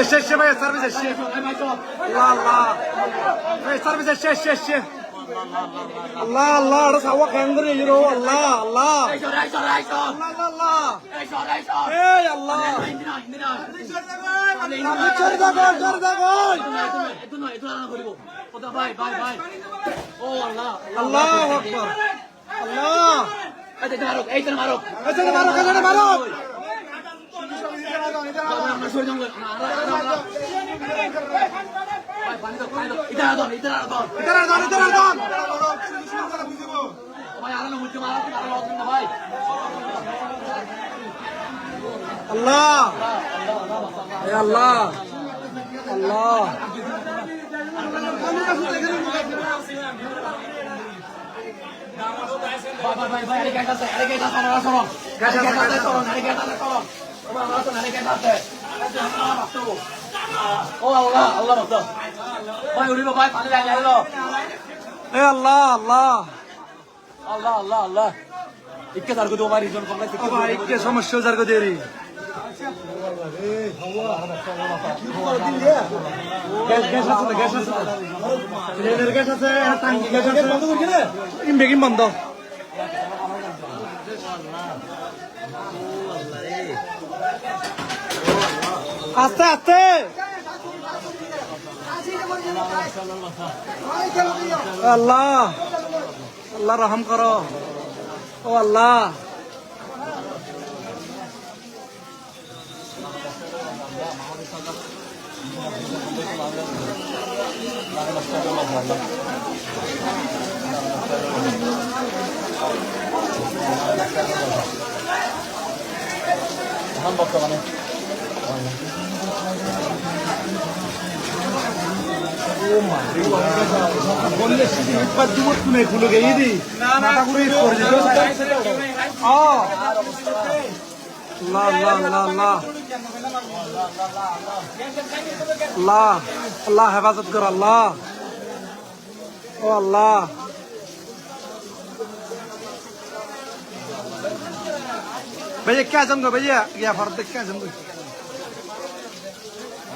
এসে এসে ভাই সার্ভিস এসে আল্লাহ আল্লাহ ভাই সার্ভিস এসে এসে এসে আল্লাহ আল্লাহ এটা সাওয়া কেন্দ্রে ইরো আল্লাহ আল্লাহ আল্লাহ আল্লাহ এই আল্লাহ চলে দেখো চলে দেখো আল্লাহ আকবার আল্লাহ আচ্ছা মারো আচ্ছা মারো ইতারা দান ইতারা দান আল্লাহ। এ আল্লাহ। আল্লাহ। ও বন্ধ করছি রে ইমবেগিম বন্ধ আস্তে আস্তে। আল্লাহ আল্লাহ রহম করো। ও আল্লাহ। ধান বর্তমানে বললে সিটি একবার দুবত শুনে খুলে গিয়ে দি মাথা ঘুরে পড়ে যেত ও আল্লাহ আল্লাহ আল্লাহ আল্লাহ আল্লাহ আল্লাহ হেফাজত কর আল্লাহ ও আল্লাহ भैया क्या जम भैया या फर्द क्या जम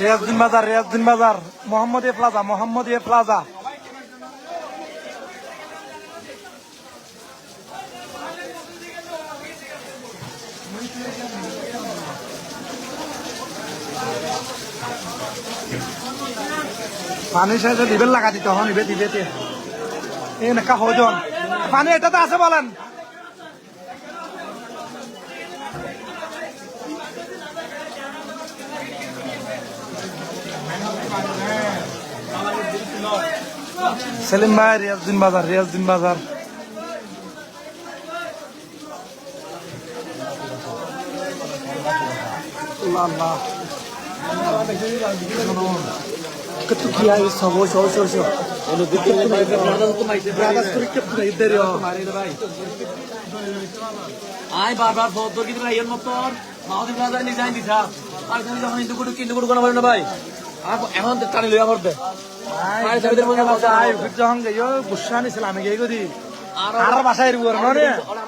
রিয়াজদিন বাজার রিয়াজদিন বাজার মোহাম্মদিয়া প্লাজা মোহাম্মদ এ প্লাজা পানি শেষে দিবেন লাগা দিতে হন ইবে দিবে তে এ পানি এটাতে আছে বলেন। সেলিম ভাই রিয়াজদিন বাজার রিয়াজদিন বাজার Ketu kiai sabo sabo sabo sabo. Ono dikit tu mai berada sedikit tu mai dari oh. আয় বারবার তোর কিন্তু ভাইয়ের মতন মাহদিন রাজা ভাই এখন টানি লইয়া di. আর বাসায়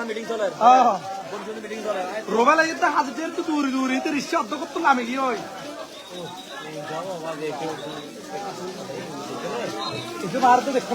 মিটিং চলে। রোবা লাগে তো হাতে তো দূরে দূরে তো। রিসা অর্ধ করতে দেখো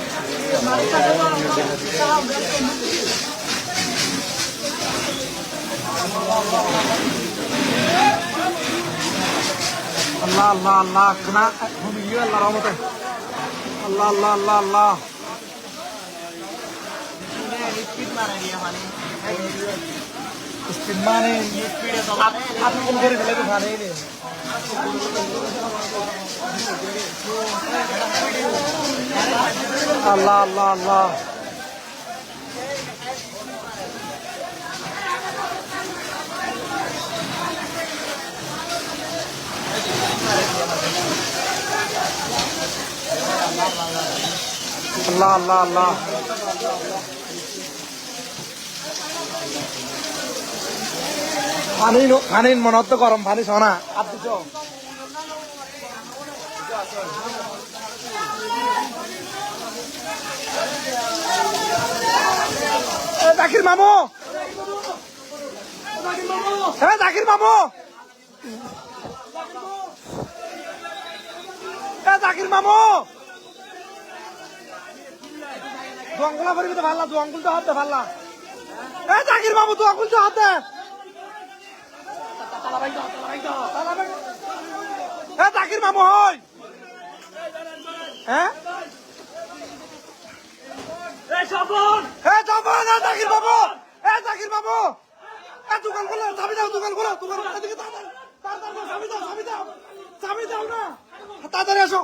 আল্লাহ আল্লাহ আল্লাহ খানা ঘুমিয়ে আল্লাহ রহমতে। আল্লাহ আল্লাহ আল্লাহ আল্লাহ। স্পিড মানে আপনি কোন করে ফেলে তো ভালো নেই আল্লাহ আল্লাহ আল্লাহ আল্লাহ আল্লাহ আল্লাহ। পানি পানি মনত তো গরম পানি সোনা তো এ, জাকির মামু। এ জাকির মামু। জাকির মামু। দোয়াঙ্গুলা করবি তো ভাল্লা দোয়াঙ্গুল তো হাত দে ভাল্লা জাকির মামু দোয়াঙ্গুল তো হাত দে। এ জাকির মামু হই হ্যাঁ জাকির বাবু এ জাকির বাবু এ দোকান খোলো চাবি দাও দোকান খোলো দোকান খোলো তাড়াতাড়ি চাবি দাও চাবি দাও চাবি দাও না তাড়াতাড়ি আসো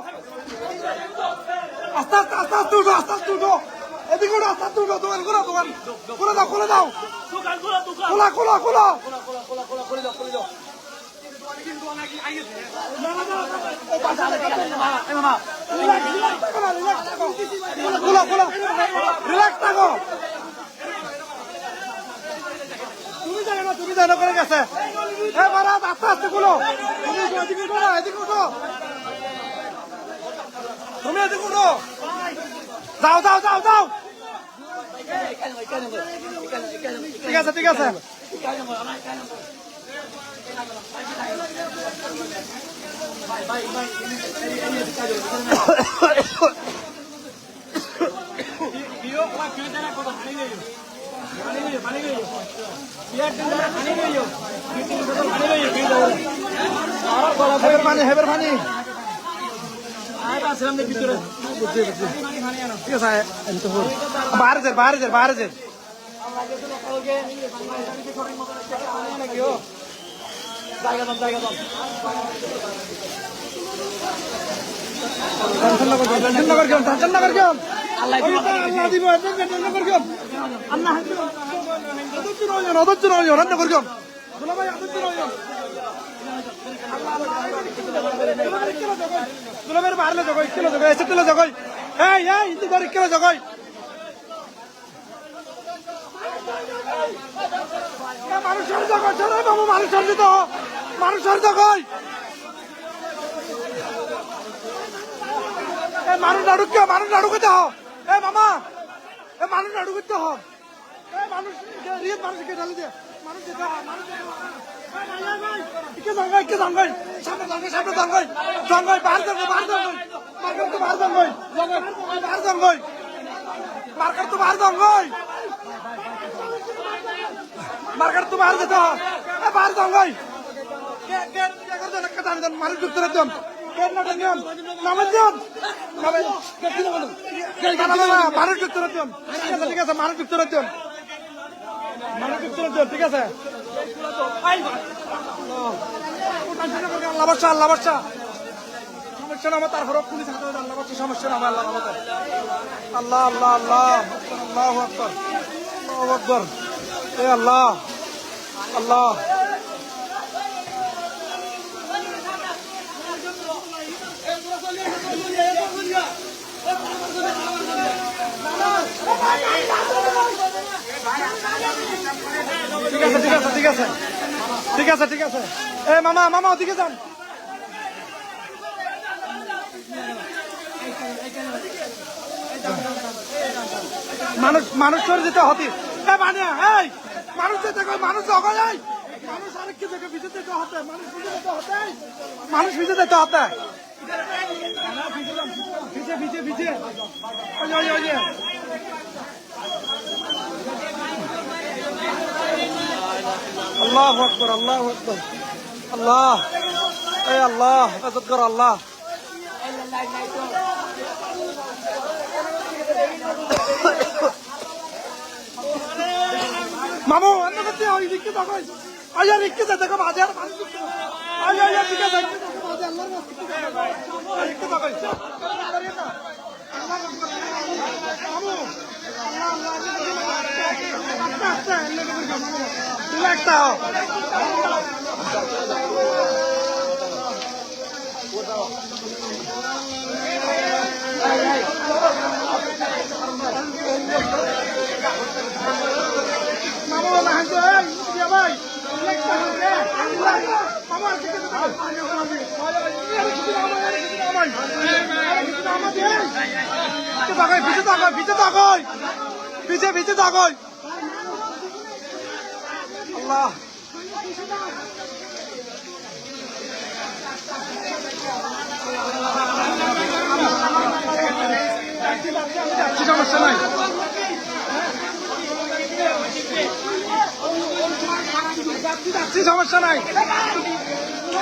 আস্তে আস্তে আস্তে আস্তে উঠো আস্তে আস্তে উঠো এদিকে উঠো আস্তে আস্তে উঠো দোকান খোলো দোকান খুলে দাও খুলে দাও খোলা খোলা খোলা খোলা খোলা তুমি জানো না তুমি জানো করে গেছে আস্তে আস্তে খুলো তুমি এদিকে উঠো না তুমি এদিকে উঠো যাও যাও যাও যাও ঠিক আছে ঠিক আছে পানি হেবের পানি বুঝছি বুঝছি ঠিক আছে এমনি তো হল বাইরে যার বাইরে যার বাইরে যার দুলা ভাই বাড়লে জগই কিলো জগই এসে কিলো জগই এই এই। ইন্দি ধরে কিলো জগই মানুষের জগৎ রে বাবু, মানুষের দিত মানুষের এ মানুষ নাড়ুক মানুষ নাড়ুকে দাও এ মামা, এ মানুষ নাড়ুকে। মার্কার তো বাহার জঙ্গই। মার্কার তো বাহার জঙ্গই। মার্কার তো বাহার যেতে হয়। এ বাহার জঙ্গই। কে- কে- কে করছেন? একটা টান দেন, মানুষ ঢুকতে দিন। কে না টান দেন? নামেন দিন। নামেন। কে কি নামেন? কে কি নামেন? মানুষ ঢুকতে দিন। ঠিক আছে, মানুষ ঢুকতে দিন। মানুষ ঢুকতে দিন, ঠিক আছে আল্লাহ বাচ্চা আল্লাহ বাচ্চা সমস্যা নামে তারপরে পুলিশ হাতে আল্লাহ বাচ্চা সমস্যা নামে আল্লাহ আল্লাহ আল্লাহ আল্লাহ আল্লাহ আকবর আল্লাহ আল্লাহ আল্লাহ। ঠিক আছে ঠিক আছে ঠিক আছে ঠিক আছে ঠিক আছে। এ মামা মামা, ওদিকে যান। মানুষ মানুষ চলে যেতে হতি এ মানে এই। মানুষ যেতে মানুষ জগা যায় মানুষ আরেক কি জায়গায় ভিজে যেতে হতে, মানুষ ভিজে যেতে হতে। মানুষ ভিজে যেতে হতে। পিছে পিছে পিছে ওই ওই ওই আল্লাহ আকবর আল্লাহ আকবর। আল্লাহ, এই আল্লাহ আল্লাহ। মামু এত করতে ওই দিকে দেখো আয়া রিক্কে যা দেখো বাজার আয়া আয়া বাজার রিক্কে দেখো মামু পিছে তাকাই পিছে তাকাই পিছে পিছে সমস্যা নাই যাচ্ছি সমস্যা নাই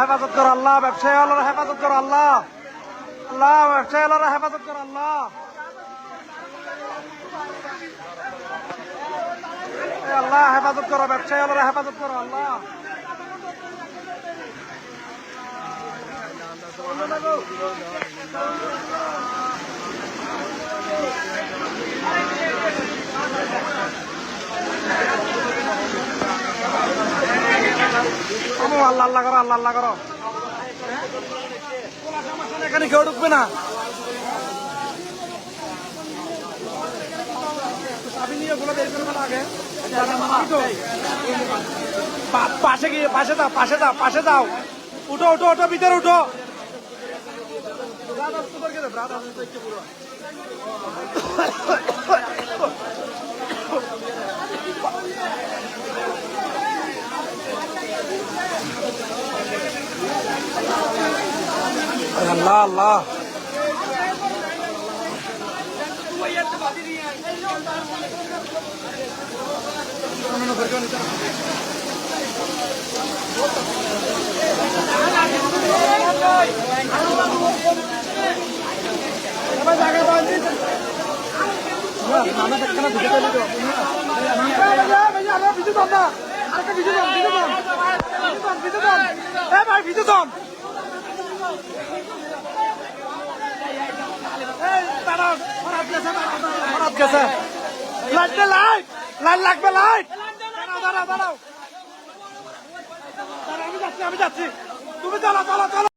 হেফাজত কর আল্লাহ, ব্যবসায়ী আল্লাহর হেফাজত কর আল্লাহ। আল্লাহ, ব্যবসায়ী আল্লাহর হেফাজত কর আল্লাহ। আল্লাহ হেফাজত করো, ব্যবসায়ী আল্লাহর হেফাজত করো আল্লাহ। আমু আল্লাহ আল্লাহ করো, আল্লাহ আল্লাহ করো। এখানে কেউ ঢুকবে না। পাশে গিয়ে, পাশে দাও পাশে দাও পাশে দাও। উঠো উঠো উঠো, ভিতরে উঠো। ব্রাদ আল্লাহ আল্লাহ। ভাই ভিজে দম। খারাপ গেছে লাইট দে লাইট লাইট লাগবে লাইট দাঁড়াও আমি যাচ্ছি আমি যাচ্ছি তুমি চলো চলো চালা